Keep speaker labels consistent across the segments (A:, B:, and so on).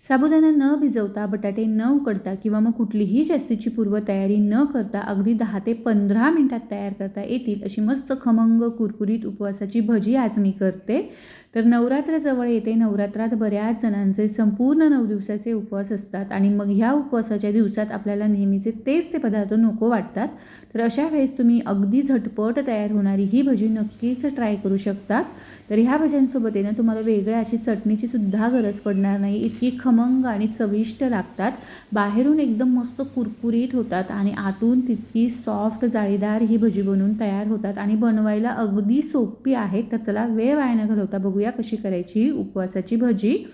A: साबुदाणा न भिजवता बटाटे न उकडता किंवा मग कुठलीही जास्तीची पूर्वतयारी न करता अगदी दहा ते पंधरा मिनटात तयार करता येतील अशी मस्त खमंग कुरकुरीत उपवासाची भजी आज मी करते. तर नवरात्र जवळ येते. नवरात्रात बऱ्याच जणांचे संपूर्ण नऊ दिवसाचे उपवास असतात आणि मग ह्या उपवासाच्या दिवसात आपल्याला नेहमीचे तेच ते पदार्थ नको वाटतात. तर अशा वेळेस तुम्ही अगदी झटपट तयार होणारी ही भजी नक्कीच ट्राय करू शकता तर ह्या भज्यांसोबत आहे ना तुम्हाला वेगळ्या अशी चटणीची सुद्धा गरज पडणार नाही. इतकी खमंग आणि चविष्ट लागतात. बाहेरून एकदम मस्त कुरकुरीत होतात आणि आतून तितकी सॉफ्ट जाळीदार ही भजी बनवून तयार होतात आणि बनवायला अगदी सोपी आहे. तर चला वेळ वाया न घालवता बघूया कशी करायची ही उपवासाची भजी.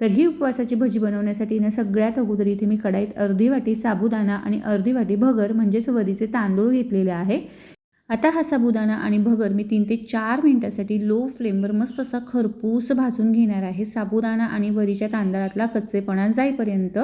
A: तर ही उपवासाची भजी बनवण्यासाठी ना सगळ्यात अगोदर इथे मी कढाईत अर्धी वाटी साबुदाणा आणि अर्धी वाटी भगर म्हणजेच वरीचे तांदूळ घेतलेले आहे. आता हा साबुदाणा आणि भगर मी तीन ते चार मिनटासाठी लो फ्लेमवर मस्त असा खरपूस भाजून घेणार आहे. साबुदाणा आणि वरीच्या तांदळातला कच्चेपणा जाईपर्यंत.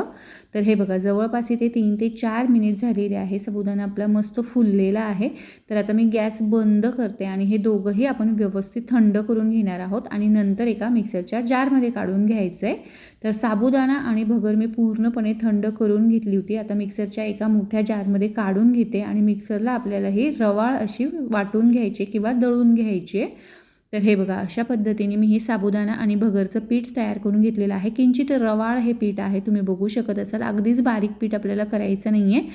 A: तर हे बघा जवळपास इथे तीन ते चार मिनिट झालेले आहे. साबुदाणा आपला मस्त फुललेला आहे. तर आता मी गॅस बंद करते आणि हे दोघंही आपण व्यवस्थित थंड करून घेणार आहोत आणि नंतर एका मिक्सरच्या जारमध्ये काढून घ्यायचं आहे तर साबुदाणा आणि भगर मी पूर्णपणे थंड करून घेतली होती. आता मिक्सरच्या एका मोठ्या जारमध्ये काढून घेते आणि मिक्सरला आपल्याला ही रवाळ अशी वाटून घ्यायची किंवा दळून घ्यायची. आहे तर हे बघा अशा पद्धतीने मी ही साबुदाणा आणि भगरचं पीठ तयार करून घेतलेलं आहे. किंचित रवाळ हे पीठ आहे तुम्ही बघू शकत असाल. अगदीच बारीक पीठ आपल्याला करायचं नाही आहे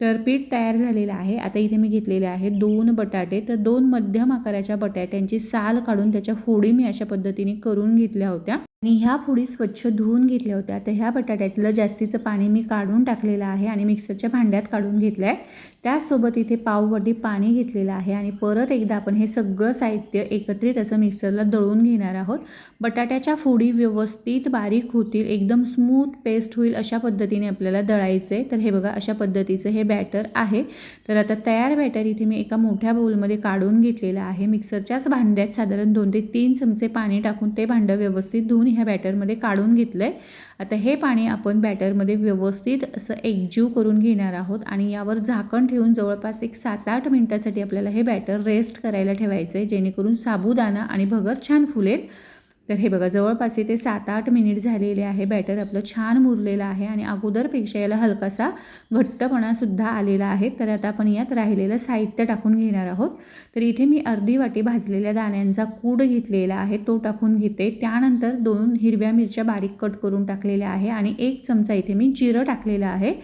A: तर पीठ तयार झालेलं आहे. आता इथे मी घेतलेले आहे दोन बटाटे. तर दोन मध्यम आकाराच्या बटाट्यांची साल काढून त्याच्या फोडी मी अशा पद्धतीने करून घेतल्या होत्या. आणि ह्या पुढी स्वच्छ धुवून घेतल्या होत्या. तर ह्या बटाट्यातलं जास्तीचं पाणी मी काढून टाकलेलं आहे आणि मिक्सरच्या भांड्यात काढून घेतलं आहे त्याचसोबत इथे पाववटी पाणी घेतलेलं आहे आणि परत एकदा आपण हे सगळं साहित्य एकत्रित असं मिक्सरला दळून घेणार आहोत. बटाट्याच्या फोडी व्यवस्थित बारीक होतील एकदम स्मूथ पेस्ट होईल अशा पद्धतीने आपल्याला दळायचं आहे तर हे बघा अशा पद्धतीचं हे बॅटर आहे. तर आता तयार बॅटर इथे मी एका मोठ्या बाउलमध्ये काढून घेतलेलं आहे. मिक्सरच्याच भांड्यात साधारण दोन ते तीन चमचे पाणी टाकून ते भांडं व्यवस्थित धुवून ह्या बॅटरमध्ये काढून घेतलं आहे आता हे पाणी आपण बॅटरमध्ये व्यवस्थित असं एकजीव करून घेणार आहोत आणि यावर झाकण ठेवून जवळपास एक सात आठ मिनटासाठी आपल्याला हे बॅटर रेस्ट करायला ठेवायचं आहे जेणेकरून साबुदाणा आणि भगर छान फुलेल. तर हे बघा जवळपास इथे सात आठ मिनिट झालेले आहे. बॅटर आपलं छान मुरलेलं आहे आणि अगोदरपेक्षा याला हलकासा घट्टपणासुद्धा आलेला आहे. तर आता आपण यात राहिलेलं साहित्य टाकून घेणार आहोत. तर इथे मी अर्धी वाटी भाजलेल्या दाण्यांचा कूड घेतलेला आहे. तो टाकून घेते. त्यानंतर दोन हिरव्या मिरच्या बारीक कट करून टाकलेल्या आहे आणि एक चमचा इथे मी जिरं टाकलेलं आहे.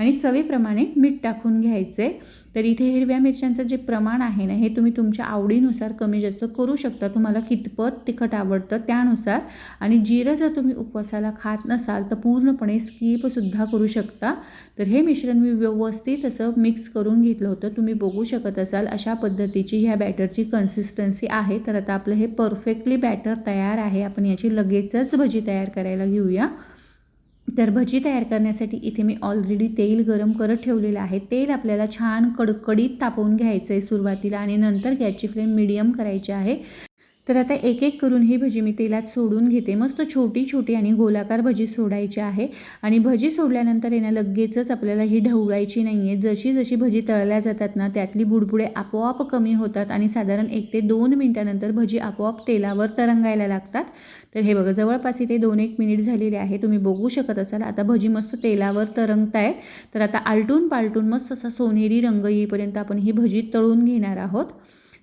A: आणि चवीप्रमाणे मीठ टाकून घ्यायचं. आहे तर इथे हिरव्या मिरच्यांचं जे प्रमाण आहे ना हे तुम्ही तुमच्या आवडीनुसार कमी जास्त करू शकता. तुम्हाला कितपत तिखट आवडतं त्यानुसार. आणि जिरं जर तुम्ही उपवासाला खात नसाल तर पूर्णपणे स्किपसुद्धा करू शकता. तर हे मिश्रण मी व्यवस्थित असं मिक्स करून घेतलं होतं. तुम्ही बघू शकत असाल अशा पद्धतीची ह्या बॅटरची कन्सिस्टन्सी आहे. तर आता आपलं हे परफेक्टली बॅटर तयार आहे. आपण याची लगेचच भजी तयार करायला घेऊया. तर भजी तयार करण्यासाठी इथे मी ऑलरेडी तेल गरम करत ठेवलेलं आहे. तेल आपल्याला छान कडकडीत तापवून घ्यायचं आहे सुरुवातीला आणि नंतर गॅसची फ्लेम मिडियम करायची आहे. तर आता एक एक करून ही भजी मी तेलात सोडून घेते. मस्त छोटी छोटी आणि गोलाकार भजी सोडायची आहे. आणि भजी सोडल्यानंतर येणं लगेचच आपल्याला ही ढवळायची नाही आहे जशी जशी भजी तळल्या जातात ना त्यातली बुडबुडे आपोआप कमी होतात आणि साधारण एक ते दोन मिनटानंतर भजी आपोआप तेलावर तरंगायला लागतात. तर हे बघा जवळपास इथे दोन एक मिनिट झालेले आहे. तुम्ही बघू शकत असाल आता भजी मस्त तेलावर तरंगत आहेत तर आता आलटून पालटून मस्त असा सोनेरी रंग येईपर्यंत आपण ही भजी तळून घेणार आहोत.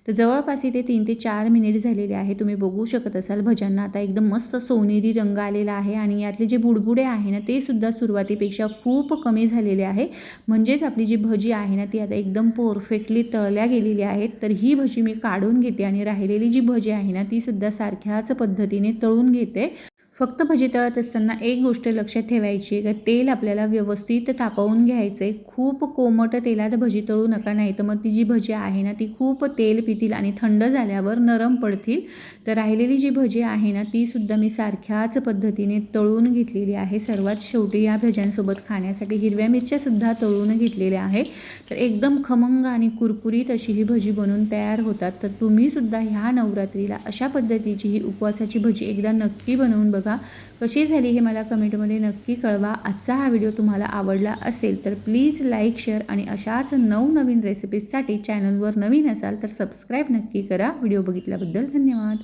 A: तर जवळपास इथे तीन ते चार मिनिट झालेले आहे. तुम्ही बघू शकत असाल भज्यांना आता एकदम मस्त सोनेरी रंग आलेला आहे आणि यातले जे बुडबुडे आहे ना ते सुद्धा सुरुवातीपेक्षा खूप कमी झालेले आहे. म्हणजेच आपली जी भजी आहे ना ती आता एकदम परफेक्टली तळल्या गेलेली आहेत. तर ही भजी मी काढून घेते आणि राहिलेली जी भजी आहे ना ती सुद्धा सारख्याच पद्धतीने तळून घेते. फक्त भजी तळत असताना एक गोष्ट लक्षात ठेवायची आहे का तेल आपल्याला व्यवस्थित तापवून घ्यायचं आहे. खूप कोमट तेलात भजी तळू नका नाही तर मग ती जी भजी आहे ना ती खूप तेल पितील आणि थंड झाल्यावर नरम पडतील. तर राहिलेली जी भजी आहे ना तीसुद्धा मी सारख्याच पद्धतीने तळून घेतलेली आहे. सर्वात शेवटी या भज्यांसोबत खाण्यासाठी हिरव्या मिरच्यासुद्धा तळून घेतलेल्या आहे तर एकदम खमंग आणि कुरकुरीत अशी ही भजी बनवून तयार होतात. तर तुम्हीसुद्धा ह्या नवरात्रीला अशा पद्धतीची ही उपवासाची भजी एकदा नक्की बनवून बघा कशी झाली हे मला कमेंटमध्ये नक्की कळवा. आजचा हा व्हिडिओ तुम्हाला आवडला असेल तर प्लीज लाईक शेअर आणि अशाच नवनवीन रेसिपीजसाठी चॅनलवर नवीन असाल तर सबस्क्राईब नक्की करा. व्हिडिओ बघितल्याबद्दल धन्यवाद.